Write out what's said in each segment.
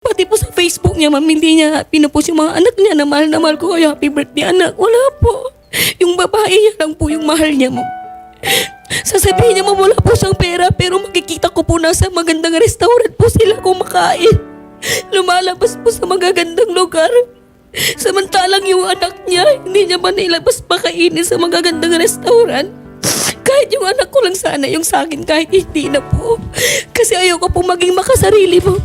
Pati po sa Facebook niya, ma'am, hindi niya pinupost yung mga anak niya na mahal na mahal ko kayo. Happy birthday, anak. Wala po. Yung babae niya lang po yung mahal niya, ma'am. Sasabihin niya, ma'am, wala po siyang pera, pero makikita ko po nasa magandang restaurant po sila kumakain. Lumalabas po sa magagandang lugar. Samantalang yung anak niya, hindi niya ba nailabas pakainin sa magagandang restaurant? Kahit yung anak ko lang sana yung sa akin, kahit hindi na po. Kasi ayoko po maging makasarili mo.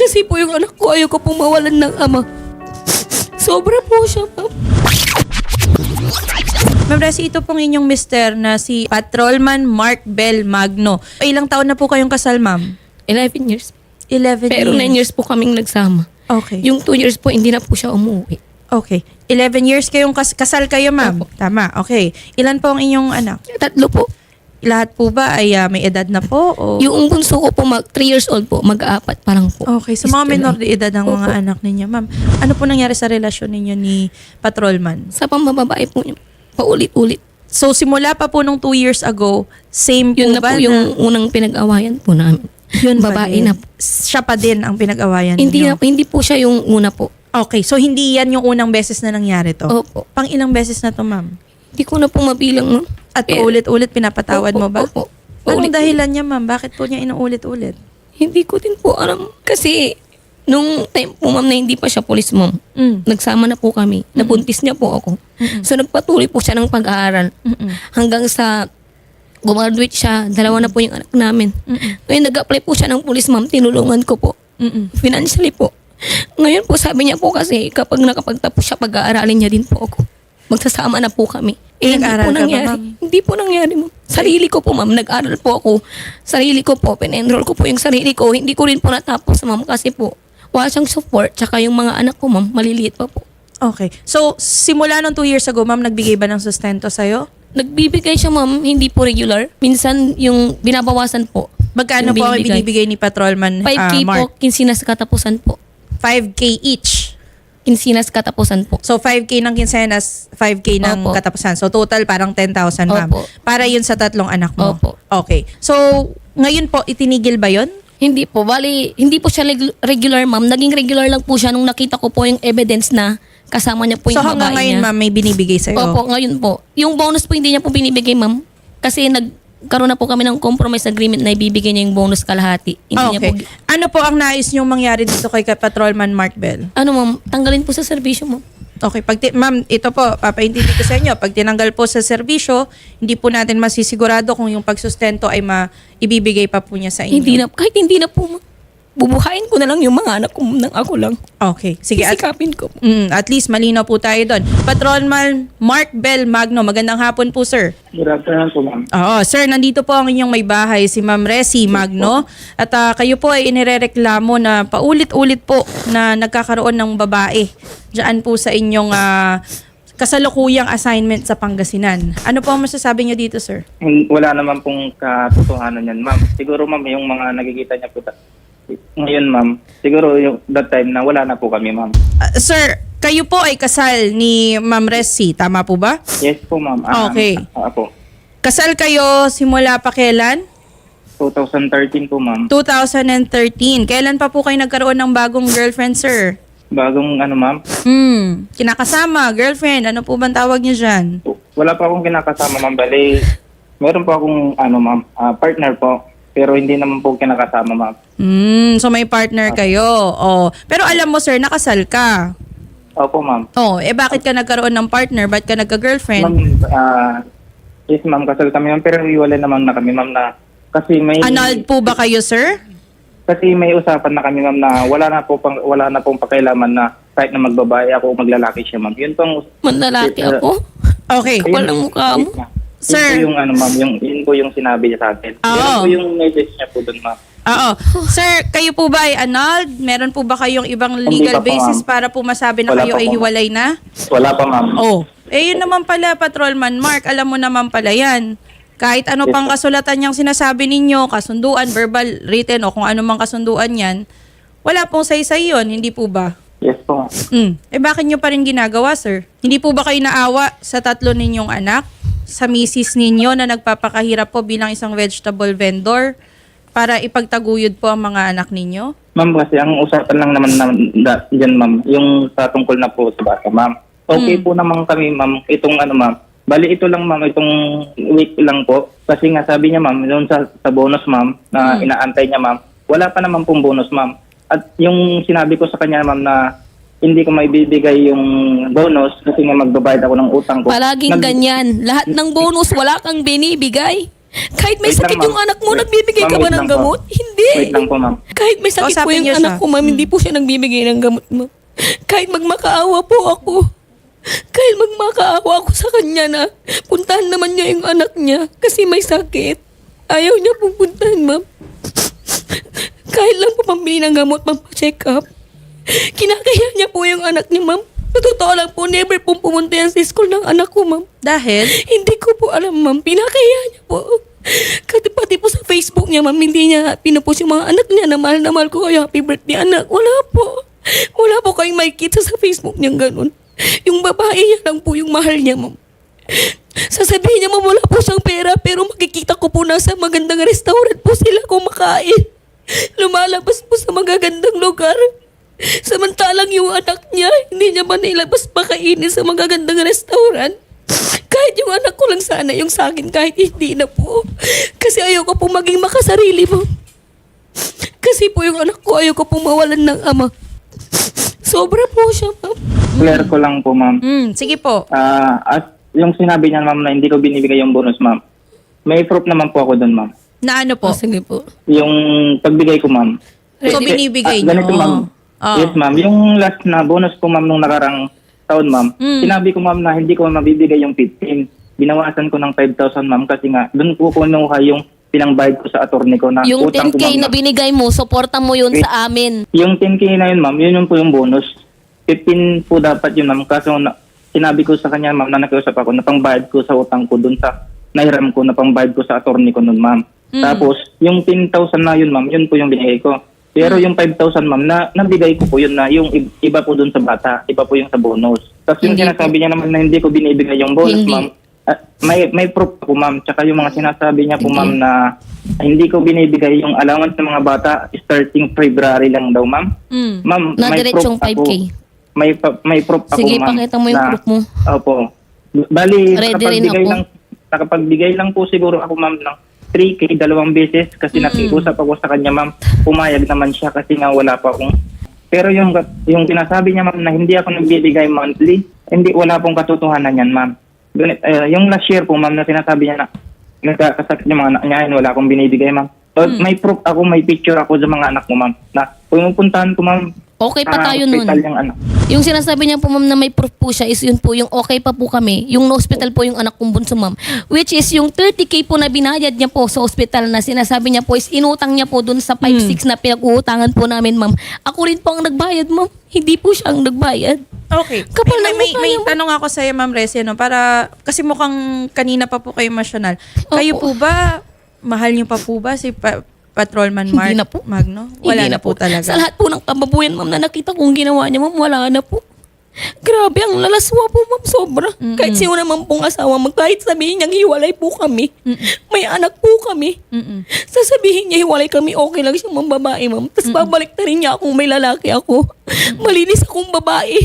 Kasi po yung anak ko, ayoko po mawalan ng ama. Sobra po siya, ma'am. Ma'am Resi, ito pong inyong mister na si Patrolman Mark Bell Magno. Ilang taon na po kayong kasal, ma'am? 11 years. 11 Pero 9 years po kaming nagsama. Okay. Yung 2 years po, hindi na po siya umuwi. Okay. 11 years kayong kas- kasal kayo, ma'am? Opo. Tama. Okay. Ilan po ang inyong anak? Tatlo po. Lahat po ba ay ah, may edad na po? O? Yung bunso ko po, mag 3 years old po, mag-aapat pa lang po. Okay. So, mga Is minor tuloy. de edad ang mga Opo. anak ninyo, ma'am. Ano po nangyari sa relasyon ninyo ni Patrolman? Sa pambababae po niya, paulit-ulit. So, simula pa po nung 2 years ago, same Yun na po ba po yung unang pinag-awayan po namin. Yun ba babae na po. Siya pa din ang pinag-awayan Hindi, ninyo? na, hindi po siya yung una po. Okay. So, hindi yan yung unang beses na nangyari to? Opo. Pang ilang beses na to, ma'am? Hindi ko na po mabilang, ma'am. At Pero- ulit-ulit pinapatawad Opo, mo ba? Opo. Anong Paulit-ulit. dahilan niya, ma'am? Bakit po niya inuulit-ulit? Hindi ko din po alam. Kasi, nung time po, ma'am, na hindi pa siya police, ma'am, Mm. nagsama na po kami. Nabuntis niya po ako. So, nagpatuloy po siya ng pag-aaral. Mm-mm. Hanggang sa gumaduate siya, dalawa na po yung anak namin. Ngayon, nag-apply po siya ng police, ma'am. Tinulungan ko po. Mm-mm. Financially po. Ngayon po, sabi niya po kasi kapag nakapagtapos siya, pag-aaralin niya din po ako. Magsasama na po kami. Eh, hindi Nag-aral po ka ba, nangyari. ma'am? Hindi po nangyari, ma'am. Sarili ko po, ma'am. Nag-aral po ako. Sarili ko po. Pin-enroll ko po yung sarili ko. Hindi ko rin po natapos, ma'am. Kasi po, wala siyang support. Tsaka yung mga anak ko, ma'am, maliliit pa po. Okay. So, simula nung two years ago, ma'am, nagbigay ba ng sustento sa'yo? Nagbibigay siya, ma'am, hindi po regular. Minsan, yung binabawasan po. Magkano Yung po ang binibigay. binibigay ni Patrolman 5K ah, po, Mark? kinsinas katapusan po. 5K each. Kinsinas katapusan po. So, 5K ng kinsenas, 5K ng Opo. katapusan. So, total parang 10,000, ma'am. Opo. Para yun sa tatlong anak mo. Opo. Okay. So, ngayon po, itinigil ba yun? Hindi po. Bali, hindi po siya regu- regular, ma'am. Naging regular lang po siya nung nakita ko po yung evidence na kasama niya po So, yung hanggang babae ngayon, niya. ma'am, may binibigay sa'yo? Opo, ngayon po. Yung bonus po hindi niya po binibigay, ma'am. Kasi nagkaroon na po kami ng compromise agreement na ibibigay niya yung bonus kalahati. Hindi niya po. Ano po ang nais niyong mangyari dito kay Patrolman Mark Bell? ano ma'am, tanggalin po sa serbisyo, ma'am. Okay, pag ti- ma'am, ito po, papaintindi ko sa inyo, pag tinanggal po sa serbisyo, hindi po natin masisigurado kung yung pagsustento ay ma ibibigay pa po niya sa inyo. Hindi na, kahit hindi na po, ma'am. Bubuhayin ko na lang yung mga anak ko nang ako lang. Okay, sige. At, Sisikapin ko. mm, at least malinaw po tayo doon. Patrolman Mark Bell Magno, magandang hapon po, sir. Good afternoon po, ma'am. Oo, sir, nandito po ang inyong may bahay, si Ma'am Resi Magno. At ah, kayo po ay inirereklamo na paulit-ulit po na nagkakaroon ng babae Diyan po sa inyong ah, kasalukuyang assignment sa Pangasinan. Ano po ang masasabi niyo dito, sir? Hin- Wala naman pong katotohanan yan, ma'am. Siguro, ma'am, yung mga nakikita niya po ta- ngayon, ma'am, siguro yung that time na wala na po kami, ma'am. Ah, sir, kayo po ay kasal ni Ma'am Resi, tama po ba? Yes po, ma'am. Ah, Okay. ah, po. Kasal kayo simula pa kailan? 2013 po, ma'am. 2013. Kailan pa po kayo nagkaroon ng bagong girlfriend, sir? Bagong ano, ma'am. Hmm, kinakasama, girlfriend, ano po bang tawag niyo dyan? Wala pa akong kinakasama, ma'am. Bali, meron po akong ano, ma'am, ah, partner po. Pero hindi naman po kinakasama, ma'am. Hmm, so may partner kayo. Oh. Pero alam mo, sir, nakasal ka. Opo, ma'am. Oh, eh bakit ka nagkaroon ng partner? Ba't ka Ma'am, nagka-girlfriend? ah, yes, ma'am, kasal kami, ma'am. Pero iwalay naman na kami, ma'am, na kasi may... Annulled po ba kayo, sir? Kasi may usapan na kami ma'am na wala na po pang, wala na pong pakialaman na kahit na magbabae ako o maglalaki siya ma'am. Yun pong Manlalaki Uh, ako. Okay. Kapal ng mukha mo. Sir. Yun po yung ano ma'am, yung yun po yung sinabi niya sa akin. Oo. Yun po yung message niya po doon ma'am. Oo. Sir, kayo po ba ay annulled? Meron po ba kayong ibang legal pa po, basis ma'am. para po masabi na Wala kayo pa ay po, hiwalay na? Wala pa ma'am. Oh. Eh, yun naman pala, Patrolman Mark. Alam mo naman pala yan. Kahit ano Yes, pang kasulatan niyang sinasabi ninyo, kasunduan, verbal, written, o kung ano mang kasunduan yan, wala pong saysay yun, hindi po ba? Yes po ma'am. Mm. Eh bakit nyo pa rin ginagawa, sir? Hindi po ba kayo naawa sa tatlo ninyong anak? Sa misis ninyo na nagpapakahirap po bilang isang vegetable vendor? para ipagtaguyod po ang mga anak ninyo? Ma'am, kasi ang usapan lang naman na, da, dyan, ma'am, yung sa tungkol na po sa bata, ma'am. Okay po naman kami, ma'am, itong ano, ma'am. Bali, ito lang, ma'am, itong week lang po. Kasi nga, sabi niya, ma'am, noon sa, sa bonus, ma'am, na inaantay niya, ma'am, wala pa naman pong bonus, ma'am. At yung sinabi ko sa kanya, ma'am, na hindi ko maibibigay yung bonus kasi nga magbabayad ako ng utang ko. Palaging Nag- ganyan. Lahat ng bonus, wala kang binibigay. Kahit may Wait lang, sakit ma'am. yung anak mo, Wait- nagbibigay ka ma'am, ba wait ng lang po. gamot? Hindi. Wait lang po, ma'am. Kahit may sakit po Kausapin yung niyo anak siya. ko, ma'am, hindi po siya nagbibigay ng gamot, ma'am. Kahit magmakaawa po ako, kahit magmakaawa ako sa kanya na puntahan naman niya yung anak niya kasi may sakit. Ayaw niya pupuntahan, ma'am. Kahit lang po pambili ng gamot, pampacheck up. Kinakaya niya po yung anak niya, ma'am. Sa totoo lang po, never po pumunta yan sa school ng anak ko, ma'am. Dahil? Hindi ko po alam, ma'am. Pinakaya niya po. Kasi pati po sa Facebook niya, ma'am, hindi niya pinupost yung mga anak niya na mahal na mahal ko kayo. Happy birthday, anak. Wala po. Wala po kayong makikita sa Facebook niyang ganun. Yung babae niya lang po yung mahal niya, ma'am. Sasabihin niya, ma'am, wala po siyang pera, pero makikita ko po nasa magandang restaurant po sila kumakain. Lumalabas po sa magagandang lugar. Samantalang yung anak niya, hindi niya man nailabas pakainin sa magagandang restaurant. Kahit yung anak ko lang sana yung sa akin, kahit hindi na po. Kasi ayoko po maging makasarili mo. Kasi po yung anak ko, ayoko po mawalan ng ama. Sobra po siya, ma'am. Clear ko lang po, ma'am. Mm, sige po. Ah, at yung sinabi niya, ma'am, na hindi ko binibigay yung bonus, ma'am. May proof naman po ako doon, ma'am. Na ano po? Oh, sige po. Yung pagbigay ko, ma'am. So, binibigay ah, Ganito, niyo? ma'am. Ah. Yes, ma'am. Yung last na bonus ko, ma'am, nung nakarang taon, ma'am. Mm. Sinabi ko, ma'am, na hindi ko mabibigay yung 15. Binawasan ko ng 5,000, ma'am, kasi nga, doon ko kunuha yung pinangbayad ko sa attorney ko na Yung utang ko, 10K ma'am, na binigay mo, suporta mo yun Wait. sa amin. Yung 10K na yun, ma'am, yun yung po yung bonus. 15 po dapat yun, ma'am. Kaso na, sinabi ko sa kanya, ma'am, na nakiusap ako na pangbayad ko sa utang ko dun sa nahiram ko na pangbayad ko sa attorney ko nun, ma'am. Tapos, yung 10,000 na yun, ma'am, yun po yung binigay ko. Pero yung 5,000, ma'am, na nabigay ko po yun na yung i- iba po dun sa bata, iba po yung sa bonus. Tapos yung Hindi sinasabi niya naman na hindi ko binibigay yung bonus, Hindi. ma'am, ah, may may proof po, ma'am. Tsaka yung mga sinasabi niya po, ma'am, na hindi ko binibigay yung allowance ng mga bata starting February lang daw, ma'am. Mm. Ma'am, Na may diretsong proof ako. 5K. May pa- may proof ako, Sige, ma'am. pakita mo yung na- proof mo. Opo. Bali, Ready rin nakapagbigay ako. lang, nakapagbigay lang po siguro ako, ma'am, ng 3K dalawang beses kasi nakiusap ako sa kanya, ma'am. Pumayag naman siya kasi nga wala pa akong... Pero yung yung sinasabi niya, ma'am, na hindi ako nagbibigay monthly, hindi, wala pong katotohanan yan, ma'am. Ganit, eh, yung last year po, ma'am, na sinasabi niya na nagkakasakit yung mga anak niya, yun, wala akong binibigay, ma'am. So, May proof ako, may picture ako sa mga anak ko, ma'am, na pumupuntahan ko, ma'am, Okay pa tayo nun. yung anak. Yung sinasabi niya po ma'am na may proof po siya is yun po yung okay pa po kami. Yung no hospital po yung anak kong bunso ma'am. Which is yung 30k po na binayad niya po sa hospital na sinasabi niya po is inutang niya po dun sa 5-6 na pinag-uutangan po namin ma'am. Ako rin po ang nagbayad ma'am. Hindi po siya ang nagbayad. Okay. Kapal may, ng may, may tanong ako sa iyo, Ma'am Resi, no? para, kasi mukhang kanina pa po kayo masyonal. Kayo po ba, mahal niyo pa po ba si pa- Patrolman Mark Hindi na po. Magno? Wala Hindi na, po talaga. Sa lahat po ng kababuyan ma'am na nakita kong ginawa niya ma'am, wala na po. Grabe, ang lalaswa po ma'am, sobra. Kahit sino naman pong asawa mo, kahit sabihin niyang hiwalay po kami, may anak po kami. Mm-mm. Sasabihin niya hiwalay kami, okay lang siya ma'am babae ma'am. Tapos babalik na rin niya akong may lalaki ako. Malinis akong babae.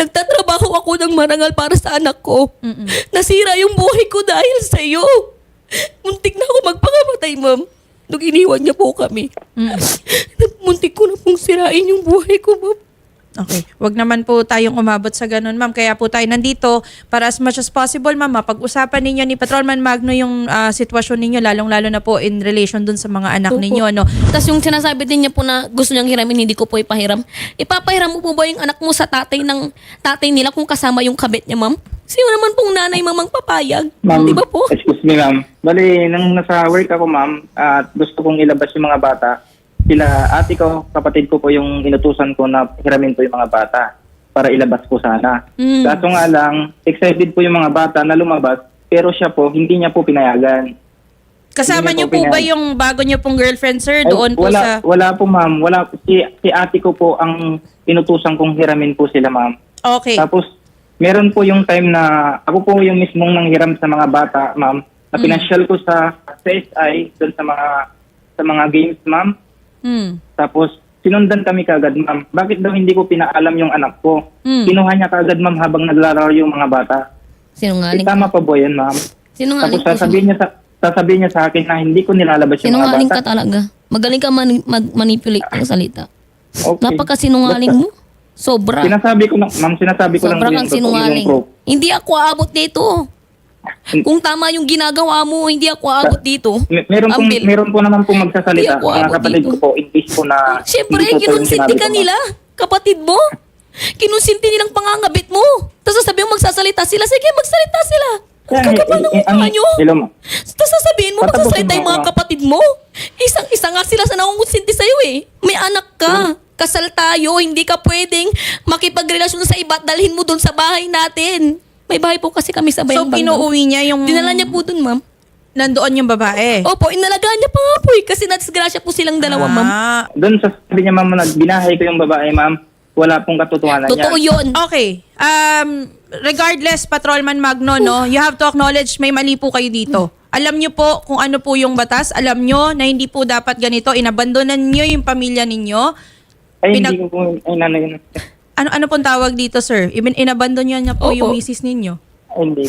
Nagtatrabaho ako ng marangal para sa anak ko. Mm-mm. Nasira yung buhay ko dahil sa iyo. Muntik na ako magpakamatay, ma'am. Nung iniwan niya po kami. Muntik ko na pong sirain yung buhay ko, ma'am. Okay. Wag naman po tayong umabot sa ganun, ma'am. Kaya po tayo nandito para as much as possible, ma'am, mapag-usapan ninyo ni Patrolman Magno yung ah, sitwasyon ninyo, lalong-lalo na po in relation dun sa mga anak Opo. ninyo, no? Tapos yung sinasabi din niya po na gusto niyang hiramin, hindi ko po ipahiram. Ipapahiram mo po ba yung anak mo sa tatay ng tatay nila kung kasama yung kabit niya, ma'am? Sino naman pong nanay mamang papayag? Ma'am, Di ba po? excuse me ma'am. Bali, nang nasa work ako ma'am, at gusto kong ilabas yung mga bata, sila, ate ko, kapatid ko po yung inutusan ko na hiramin po yung mga bata para ilabas ko sana. Mm. Kaso nga lang, excited po yung mga bata na lumabas, pero siya po, hindi niya po pinayagan. Kasama niyo po po ba yung bago niyo pong girlfriend, sir? Ay, Doon po wala, sa... Wala po ma'am, wala. Si, si ate ko po ang inutusan kong hiramin po sila ma'am. Okay. Tapos, meron po yung time na ako po yung mismong nanghiram sa mga bata, ma'am. Na pinasyal ko sa PSI, doon sa mga sa mga games, ma'am. Mm. Tapos, sinundan kami kagad, ma'am. Bakit daw hindi ko pinaalam yung anak ko? Mm. Kinuha niya kagad, ma'am, habang naglalaro yung mga bata. Eh, Sinungaling. tama pa po yan, ma'am. Sinungaling Tapos po siya. sasabihin niya sa sasabihin niya sa akin na hindi ko nilalabas yung mga Sinungaling bata. ka talaga. Magaling ka man- mag-manipulate ng salita. Okay. Napakasinungaling mo. Sobra. Sinasabi ko lang, ma'am, sinasabi ko lang Sobra kang yung sinungaling. proof. Hindi ako aabot dito. Kung tama yung ginagawa mo, hindi ako aabot dito. Mer- meron Ang pong, bil- meron po naman Hindi magsasalita. ako Mga abot kapatid dito. ko po, in case po na... Siyempre, hindi yung kinonsinti sinabi ka ma'am. nila. Kapatid mo. Kinonsinti nilang pangangabit mo. Tapos sasabihin mo magsasalita sila. Sige, magsalita sila. Ang Kaya, kakapal ng eh, eh, mukha nyo. Hello, ma'am. Tapos sasabihin mo magsasalita mo yung mga ako. kapatid mo. Isang-isa nga sila sa nangungusinti sa'yo eh. May anak ka. Kasal tayo. Hindi ka pwedeng makipagrelasyon sa iba at dalhin mo doon sa bahay natin. May bahay po kasi kami sa So, bayang pinuuwi niya yung... Dinala niya po doon, ma'am. Nandoon yung babae. Opo, inalagaan niya pa nga po eh. Kasi nadisgrasya po silang dalawa, ma'am. Ah, Doon sa sabi niya, ma'am, na binahay ko yung babae, ma'am, wala pong katotohanan Totoo niya. yun. Okay. Um, regardless, Patrolman Magno, no, you have to acknowledge may mali po kayo dito. Alam nyo po kung ano po yung batas. Alam nyo na hindi po dapat ganito. Inabandonan nyo yung pamilya ninyo. Ay, Pinag- hindi ko po, ay, nanay, yun. Ano ano pong tawag dito, sir? Ibin inabandon nyo na po Opo. yung misis ninyo. Hindi.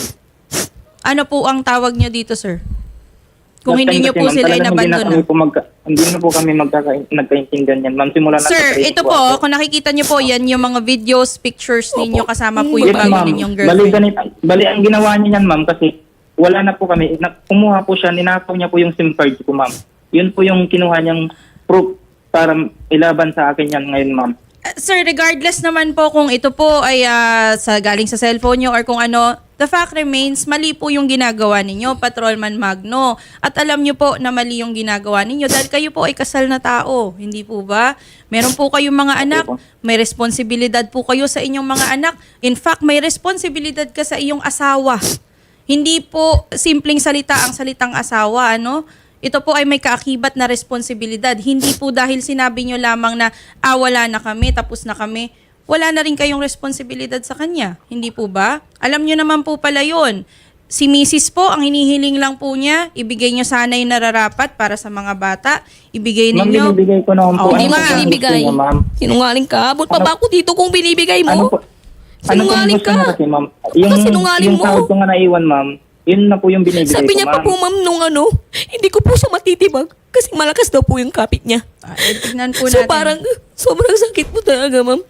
Ano po ang tawag nyo dito, sir? Kung Last hindi time kasi, po ma'am, sila talagang Hindi na, inabandon kami po magka, hindi na po kami magkaka, nagkaintindihan yan, ma'am. Simula na Sir, ito po, kung nakikita nyo po, yan yung mga videos, pictures ninyo kasama po Yes, yung bago ma'am. ninyong Bali, girlfriend. bali, ang ginawa niya yan, ma'am, kasi wala na po kami. Na, kumuha po siya, ninakaw niya po yung SIM card ko, ma'am. Yun po yung kinuha niyang proof para ilaban sa akin yan ngayon, ma'am. Uh, Sir, regardless naman po kung ito po ay ah, sa galing sa cellphone nyo or kung ano, the fact remains, mali po yung ginagawa ninyo, Patrolman Magno. At alam nyo po na mali yung ginagawa ninyo dahil kayo po ay kasal na tao, hindi po ba? Meron po kayong mga anak, may responsibilidad po kayo sa inyong mga anak. In fact, may responsibilidad ka sa iyong asawa. Hindi po simpleng salita ang salitang asawa, ano? Ito po ay may kaakibat na responsibilidad. Hindi po dahil sinabi nyo lamang na, ah, wala na kami, tapos na kami. Wala na rin kayong responsibilidad sa kanya. Hindi po ba? Alam nyo naman po pala yun. Si Mrs. po, ang hinihiling lang po niya, ibigay nyo sana yung nararapat para sa mga bata. Ibigay Ma'am, ninyo. binibigay ko naman po. Oo Hindi Ano po ang binibigay. gusto niya, ma'am? Sinungaling ka. Abot pa ba ako dito kung binibigay Ano mo? po? Ano po ang Sinungaling gusto niya ka. kasi, ma'am? Yung, sinungaling yung mo. sahod ko nga naiwan, ma'am, yun na po yung binibigay Sabi ko, niya pa ma'am. po, ma'am, nung ano, hindi ko po siya matitibag. Kasi malakas daw po yung kapit niya. Ah, eh, tignan po So natin. parang sobrang sakit po talaga, ma'am.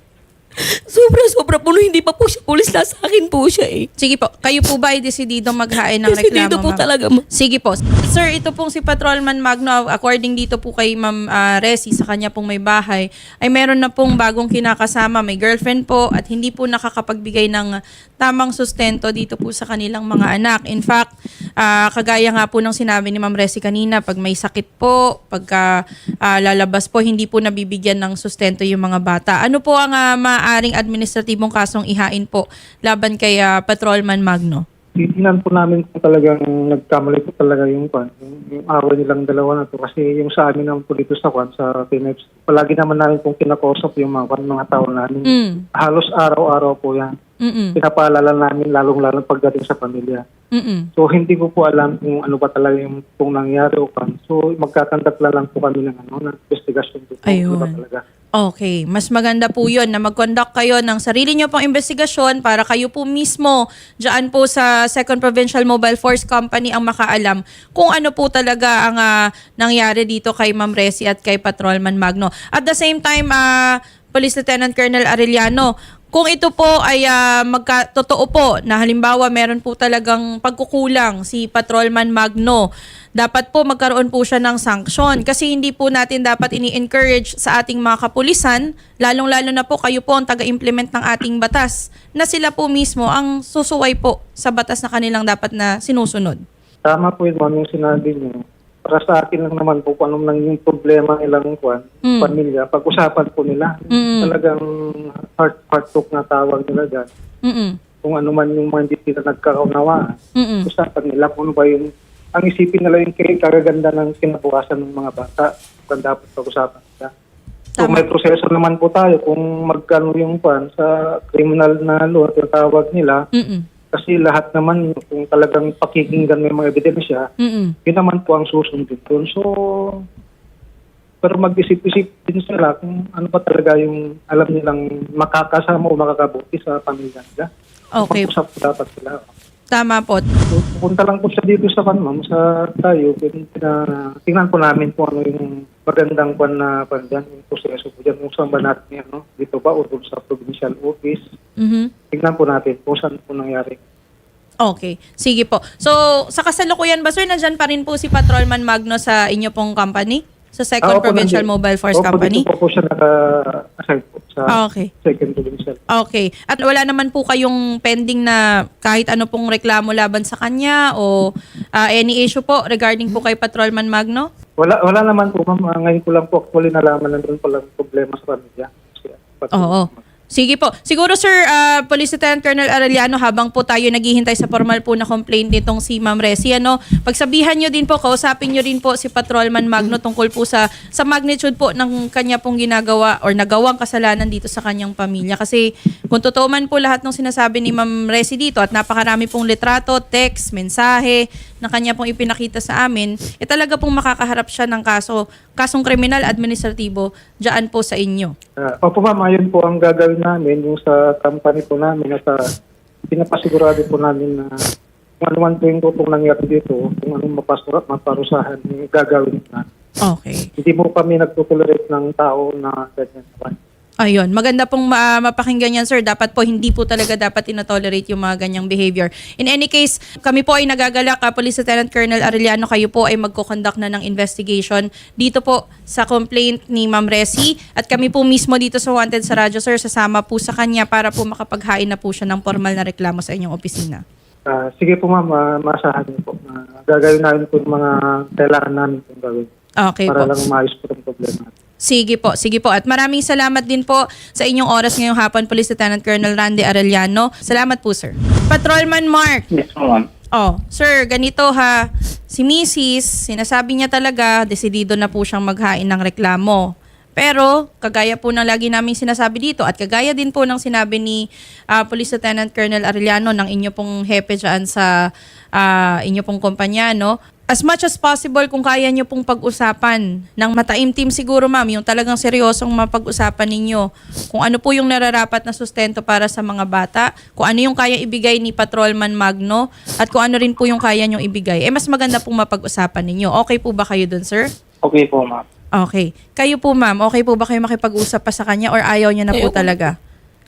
Sobra-sobra po nung hindi pa po siya pulis na sa akin po siya eh. Sige po, kayo po ba ay desidido maghain ng reklamo, Desidido po ma'am? talaga, ma'am. Sige po. Sir, ito pong si Patrolman Magno, according dito po kay Ma'am ah, Resi, sa kanya pong may bahay, ay meron na pong bagong kinakasama, may girlfriend po, at hindi po nakakapagbigay ng tamang sustento dito po sa kanilang mga anak. In fact, ah, kagaya nga po ng sinabi ni Ma'am Resi kanina, pag may sakit po, pagka ah, lalabas po, hindi po nabibigyan ng sustento yung mga bata. Ano po ang ah, maaaring administratibong kasong ihain po laban kay ah, Patrolman Magno? titingnan po namin kung talagang nagkamali po talaga yung kwan, yung, yung away nilang dalawa na to. Kasi yung sa amin naman po dito sa kwan, sa Pineps, palagi naman namin pong kinakausap yung mga kwan, mga tao namin. Mm. Halos araw-araw po yan. Mm-mm. Pinapaalala namin lalong-lalo pagdating sa pamilya. Mm-mm. So hindi ko po alam kung ano ba talaga yung kung nangyari o kwan. So magkakandak lang po kami ng ano, ng investigation dito. Ayun. Ano ba talaga. Okay, mas maganda po yun na mag-conduct kayo ng sarili nyo pong investigasyon para kayo po mismo dyan po sa Second Provincial Mobile Force Company ang makaalam kung ano po talaga ang ah, nangyari dito kay Ma'am Resi at kay Patrolman Magno. At the same time, ah, Police Lieutenant Colonel Arellano, kung ito po ay ah, magka, totoo po na halimbawa meron po talagang pagkukulang si Patrolman Magno, dapat po magkaroon po siya ng sanksyon kasi hindi po natin dapat ini-encourage sa ating mga kapulisan, lalong-lalo na po kayo po ang taga-implement ng ating batas na sila po mismo ang susuway po sa batas na kanilang dapat na sinusunod. Tama po yung sinabi niyo. Para sa akin lang naman po kung anong nang yung problema nilang kwan, Mm. pamilya, pag-usapan po nila. Mm. Talagang heart, heart talk na tawag nila dyan. Mm-mm. Kung ano man yung mga hindi sila nagkakaunawaan. Mm-mm. Usapan nila kung ano ba yung, ang isipin nila yung kay- kagaganda ng kinabukasan ng mga bata. Kung dapat pag-usapan nila. Tama. may proseso naman po tayo kung magkano yung kwan sa criminal na law, tinatawag nila. Mm-mm. Kasi lahat naman, kung talagang pakikinggan may mga ebidensya, Mm-mm. yun naman po ang susundin doon. So, Pero mag-isip-isip din sila kung ano ba talaga yung alam nilang makakasama o makakabuti sa pamilya nila. Okay. Mag-usap dapat sila. Tama po. Punta lang po siya dito sa kan, ma'am, sa tayo. Pina, tingnan po namin kung ano yung magandang kwan na kwan dyan, yung proseso po dyan. Kung saan ba natin yan, no? Dito ba o doon sa provincial office. Mhm. Tingnan po natin kung saan po nangyari. Okay. Sige po. So, sa kasalukuyan ba, sir, nandyan pa rin po si Patrolman Magno sa inyo pong company? Sa Second Ah, opo, Provincial nandito. Mobile Force Opo, Company? Dito po po siya naka-assign po sa Ah, okay. second provincial. Okay. At wala naman po kayong pending na kahit ano pong reklamo laban sa kanya o ah, any issue po regarding po kay Patrolman Magno? Wala wala naman po, ma'am. Ah, Ngayon ko lang po actually nalaman na doon palang problema sa pamilya. Kasi, pati- Oo. Sige po. Siguro sir, ah, Police Lieutenant Colonel Arellano, habang po tayo naghihintay sa formal po na complaint nitong si Ma'am Resi, ano, pagsabihan nyo din po, kausapin nyo din po si Patrolman Magno tungkol po sa, sa magnitude po ng kanya pong ginagawa or nagawang kasalanan dito sa kanyang pamilya. Kasi kung totoo man po lahat ng sinasabi ni Ma'am Resi dito at napakarami pong litrato, text, mensahe na kanya pong ipinakita sa amin, eh talaga pong makakaharap siya ng kaso, kasong kriminal administratibo dyan po sa inyo. Ah, opo ma'am, ayun po ang gagawin namin yung sa company po namin at pinapasigurado po namin na kung ano man po yung totoong nangyari dito, kung anong mapasura, maparusahan yung gagawin na. Okay. Hindi mo kami nagtutolerate ng tao na ganyan. Ayun, maganda pong ma- mapakinggan yan, sir. Dapat po, hindi po talaga dapat inotolerate yung mga ganyang behavior. In any case, kami po ay nagagalak, ah, Police Lieutenant Colonel Arellano, kayo po ay magko-conduct na ng investigation dito po sa complaint ni Ma'am Resi. At kami po mismo dito sa Wanted sa Radyo, sir, sasama po sa kanya para po makapaghain na po siya ng formal na reklamo sa inyong opisina. Ah, sige po ma'am, uh, masahan niyo po. Ah, gagawin namin po yung mga kailangan namin pong gawin Okay para po. lang maayos po yung problema. Sige po, sige po. At maraming salamat din po sa inyong oras ngayong hapon, Police Lieutenant Colonel Randy Arellano. Salamat po, sir. Patrolman Mark, Yes ma'am. Oh, sir, ganito ha. Si Mrs., sinasabi niya talaga, desidido na po siyang maghain ng reklamo. Pero, kagaya po ng lagi namin sinasabi dito at kagaya din po ng sinabi ni ah, Police Lieutenant Colonel Arellano ng inyo pong hepe dyan sa ah, inyo pong kumpanya, no? As much as possible, kung kaya nyo pong pag-usapan ng mataimtim siguro, ma'am, yung talagang seryosong mapag-usapan ninyo, kung ano po yung nararapat na sustento para sa mga bata, kung ano yung kaya ibigay ni Patrolman Magno, at kung ano rin po yung kaya nyong ibigay, eh mas maganda pong mapag-usapan ninyo. Okay po ba kayo dun, sir? Okay po, ma'am. Okay. Kayo po, ma'am, okay po ba kayo makipag-usap pa sa kanya or ayaw nyo na po Ayoko na. talaga?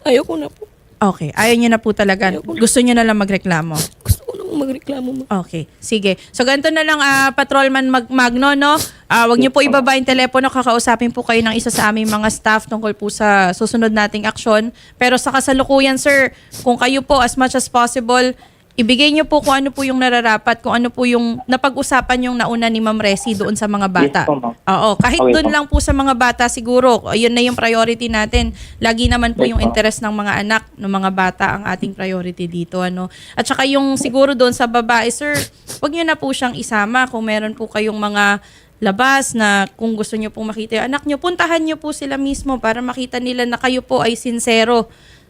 Ayoko na po. Okay. Ayaw nyo na po talaga. Ayoko na. Gusto nyo na lang magreklamo. Gusto ko nang magreklamo, ma'am. Okay. Sige. So, ganito na lang, ah, Patrolman Mag- Magno, no? Ah, wag niyo po ibaba yung telepono. Kakausapin po kayo ng isa sa aming mga staff tungkol po sa susunod nating aksyon. Pero sa kasalukuyan, sir, kung kayo po as much as possible, ibigay niyo po kung ano po yung nararapat, kung ano po yung napag-usapan yung nauna ni Ma'am Resi doon sa mga bata. Yes po, ma'am. Oo, kahit Okay doon po. lang po sa mga bata siguro, yun na yung priority natin. Lagi naman po Yes yung po. interest ng mga anak, ng mga bata ang ating priority dito. ano At saka yung siguro doon sa babae, sir, wag niyo na po siyang isama kung meron po kayong mga labas na kung gusto niyo pong makita yung anak niyo, puntahan niyo po sila mismo para makita nila na kayo po ay sincero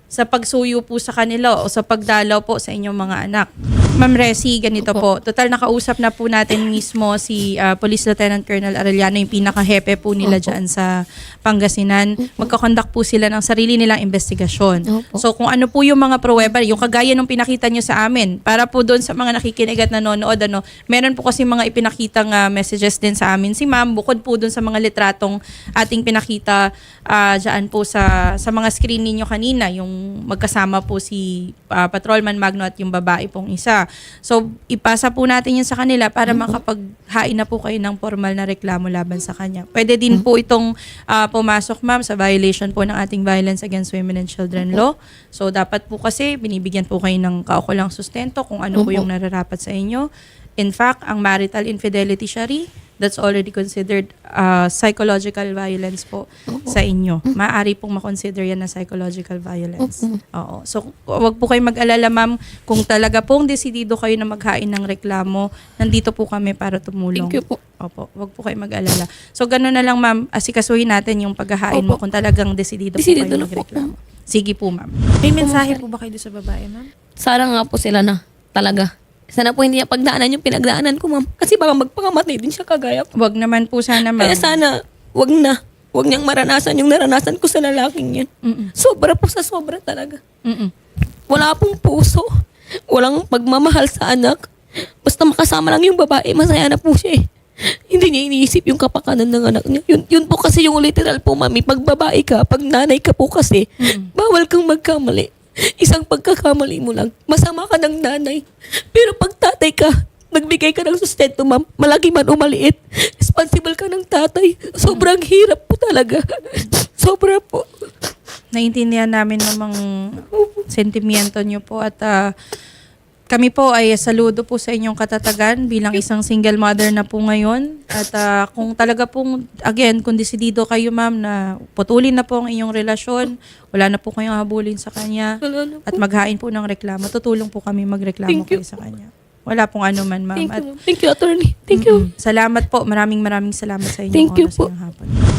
sa pagsuyo po sa kanila o sa pagdalaw po sa inyong mga anak. Ma'am Resi, ganito po. Total nakausap na po natin mismo si ah, Police Lieutenant Colonel Arellano, yung pinaka-hepe po nila dyan sa Pangasinan. Magkakondak po sila ng sarili nilang investigasyon. Opo. So kung ano po yung mga pruweba, yung kagaya nung pinakita nyo sa amin, para po doon sa mga nakikinig at nanonood, ano, meron po kasi mga ipinakitang ah, messages din sa amin si ma'am, bukod po doon sa mga litratong ating pinakita ah, dyan po sa, sa mga screen ninyo kanina, yung magkasama po si ah, Patrolman Magno at yung babae pong isa. So, ipasa po natin yun sa kanila para makapaghain na po kayo ng formal na reklamo laban sa kanya. Pwede din po itong ah, pumasok, ma'am, sa violation po ng ating Violence Against Women and Children Law. So, dapat po kasi binibigyan po kayo ng kaukulang sustento kung ano po Opo. yung nararapat sa inyo. In fact, ang marital infidelity, Shari, that's already considered uh, psychological violence po sa inyo. Maaari pong makonsider yan na psychological violence. Oo. So, wag po kayo mag-alala, ma'am. Kung talaga pong desidido kayo na maghain ng reklamo, nandito po kami para tumulong. Thank you po. Opo, wag po kayo mag-alala. So, gano'n na lang, ma'am. Asikasuhin natin yung paghahain mo Opo. kung talagang desidido, Desidido po kayo magreklamo. Sige po, ma'am. May mensahe po ba kayo doon sa babae, ma'am? Sana nga po sila na. Talaga. Sana po hindi niya pagdaanan yung pinagdaanan ko, ma'am. Kasi baka magpakamatay din siya kagaya ko. Wag naman po sana, ma'am. Kaya sana, wag na. Wag niyang maranasan yung naranasan ko sa lalaking yan. Mm-mm. Sobra po sa sobra talaga. Mm-mm. Wala pong puso. Walang pagmamahal sa anak. Basta makasama lang yung babae, masaya na po siya eh. Hindi niya iniisip yung kapakanan ng anak niya. Yun, yun po kasi yung literal po, mami. Pag babae ka, pag nanay ka po kasi, bawal kang magkamali. Isang pagkakamali mo lang, masama ka ng nanay. Pero pag tatay ka, nagbigay ka ng sustento, ma'am, malaki man o maliit, responsible ka ng tatay. Sobrang hirap po talaga. Sobra po. Naintindihan namin namang sentimiento nyo po at ah, kami po ay saludo po sa inyong katatagan bilang isang single mother na po ngayon. At ah, kung talaga pong, again, kung desidido kayo ma'am na putulin na po ang inyong relasyon, wala na po kayong habulin sa kanya at maghain po ng reklamo, tutulong po kami magreklamo Thank you kayo sa kanya. Wala pong ano man ma'am. Thank At you. Thank you, attorney. Thank you. Salamat po. Maraming maraming salamat sa inyong Thank you oras po. ngayong hapon.